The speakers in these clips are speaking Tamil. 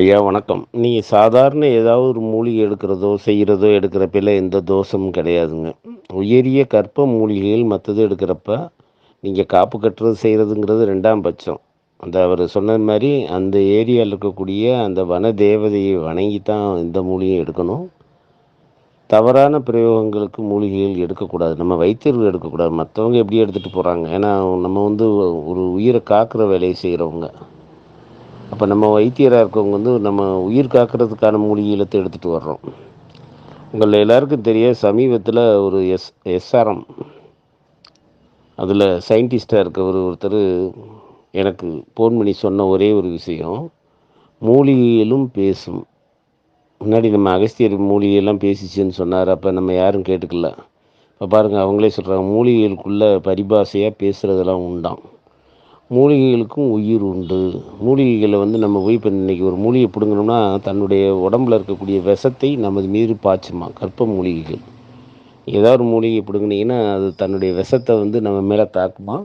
ஐயா வணக்கம். நீங்கள் சாதாரண ஏதாவது ஒரு மூலிகை எடுக்கிறதோ செய்கிறதோ எடுக்கிறப்பெல்லாம் எந்த தோஷமும் கிடையாதுங்க. உயரிய கற்ப மூலிகைகள் மற்றது எடுக்கிறப்ப நீங்கள் காப்பு கட்டுறது செய்கிறதுங்கிறது ரெண்டாம் பட்சம். அந்த அவர் சொன்னது மாதிரி அந்த ஏரியாவில் இருக்கக்கூடிய அந்த வன தேவதையை வணங்கி தான் இந்த மூலிகை எடுக்கணும். தவறான பிரயோகங்களுக்கு மூலிகைகள் எடுக்கக்கூடாது. நம்ம வைத்தியர்கள் எடுக்கக்கூடாது. மற்றவங்க எப்படி எடுத்துகிட்டு போகிறாங்க ஏன்னா நம்ம வந்து ஒரு உயிரை காக்கிற வேலையை செய்கிறவங்க அப்போ நம்ம வைத்தியராக இருக்கவங்க வந்து நம்ம உயிர் காக்கிறதுக்கான மூலிகைலத்தை எடுத்துகிட்டு வர்றோம். உங்களில் எல்லாருக்கும் தெரிய சமீபத்தில் ஒரு எஸ் எஸ்ஆர்எம் அதில் சயின்டிஸ்டாக இருக்கவர் ஒருத்தர் எனக்கு ஃபோன் பண்ணி சொன்ன ஒரே ஒரு விஷயம். மூலிகையிலும் பேசும். முன்னாடி நம்ம அகஸ்தியர் மூலிகையெல்லாம் பேசிச்சுன்னு சொன்னார். அப்போ நம்ம யாரும் கேட்டுக்கல. இப்போ பாருங்கள் அவங்களே சொல்கிறாங்க மூலிகைகளுக்குள்ளே பரிபாஷையாக பேசுகிறதெல்லாம் உண்டாம். மூலிகைகளுக்கும் உயிர் உண்டு. மூலிகைகளை வந்து நம்ம போய் இப்போ இன்றைக்கி ஒரு மூலிகை பிடுங்கணும்னா தன்னுடைய உடம்புல இருக்கக்கூடிய விஷத்தை நமது மீது பாய்ச்சுமா? கற்ப மூலிகைகள். ஏதாவது ஒரு மூலிகை பிடுங்கினீங்கன்னா அது தன்னுடைய விஷத்தை வந்து நம்ம மேலே தாக்குமா?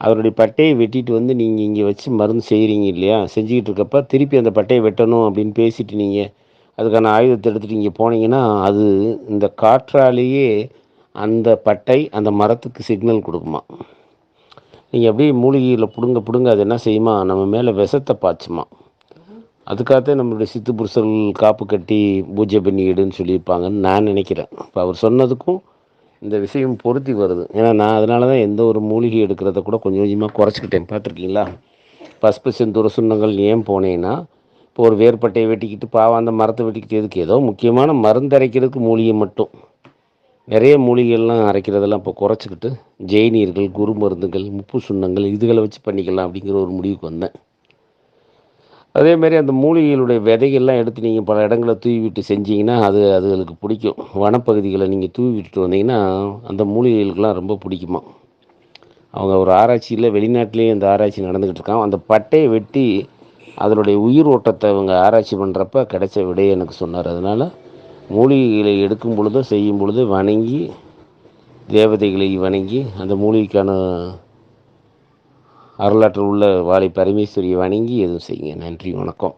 அவருடைய பட்டையை வெட்டிட்டு வந்து நீங்கள் இங்கே வச்சு மருந்து செய்கிறீங்க இல்லையா? செஞ்சுக்கிட்டு இருக்கப்ப திருப்பி அந்த பட்டையை வெட்டணும் அப்படின்னு பேசிட்டு நீங்கள் அதுக்கான ஆயுதத்தை எடுத்துகிட்டு இங்கே போனீங்கன்னா அது இந்த காற்றாலேயே அந்த பட்டை அந்த மரத்துக்கு சிக்னல் கொடுக்குமா? நீங்கள் அப்படியே மூலிகையில் பிடுங்க பிடுங்க அது என்ன செய்யுமா? நம்ம மேலே விஷத்தை பாய்ச்சுமா? அதுக்காகத்தான் நம்மளுடைய சித்து புருஷர்கள் காப்பு கட்டி பூஜை பண்ணிடுன்னு சொல்லியிருப்பாங்கன்னு நான் நினைக்கிறேன். இப்போ அவர் சொன்னதுக்கும் இந்த விஷயம் பொருத்தி வருது. ஏன்னா நான் அதனால தான் எந்த ஒரு மூலிகை எடுக்கிறத கூட கொஞ்சம் கொஞ்சமாக குறைச்சிக்கிட்டேன். பார்த்துருக்கீங்களா? பசுப்பு செந்தூர சுண்ணங்கள் ஏன் போனேன்னா இப்போ ஒரு வேர்பட்டையை வெட்டிக்கிட்டு பாவம் அந்த மரத்தை வெட்டிக்கிட்டு எதுக்கு? ஏதோ முக்கியமான மருந்து அரைக்கிறதுக்கு மூலிகை மட்டும். நிறைய மூலிகைகள்லாம் அரைக்கிறதெல்லாம் இப்போ குறைச்சிக்கிட்டு ஜெயினியர்கள் குரு மருந்துகள் முப்பு சுண்ணங்கள் இதுகளை வச்சு பண்ணிக்கலாம் அப்படிங்கிற ஒரு முடிவுக்கு வந்தேன். அதேமாரி அந்த மூலிகைகளுடைய விதைகள்லாம் எடுத்து நீங்கள் பல இடங்களை தூவி விட்டு செஞ்சீங்கன்னா அது அதுகளுக்கு பிடிக்கும். வனப்பகுதிகளை நீங்கள் தூவி விட்டுட்டு வந்தீங்கன்னா அந்த மூலிகைகளுக்கெல்லாம் ரொம்ப பிடிக்குமா? அவங்க ஒரு ஆராய்ச்சியில் வெளிநாட்டிலேயே அந்த ஆராய்ச்சி நடந்துக்கிட்டு இருக்கான் அந்த பட்டையை வெட்டி அதனுடைய உயிர் ஓட்டத்தை அவங்க ஆராய்ச்சி பண்ணுறப்ப கிடைச்ச விடையை எனக்கு சொன்னார். அதனால் மூலிகைகளை எடுக்கும் பொழுதோ செய்யும் பொழுது வணங்கி தேவதைகளை வணங்கி அந்த மூலிகைக்கான வரலாற்றில் உள்ள வாழை பரமேஸ்வரியை வணங்கி எதுவும் செய்யுங்க. நன்றி வணக்கம்.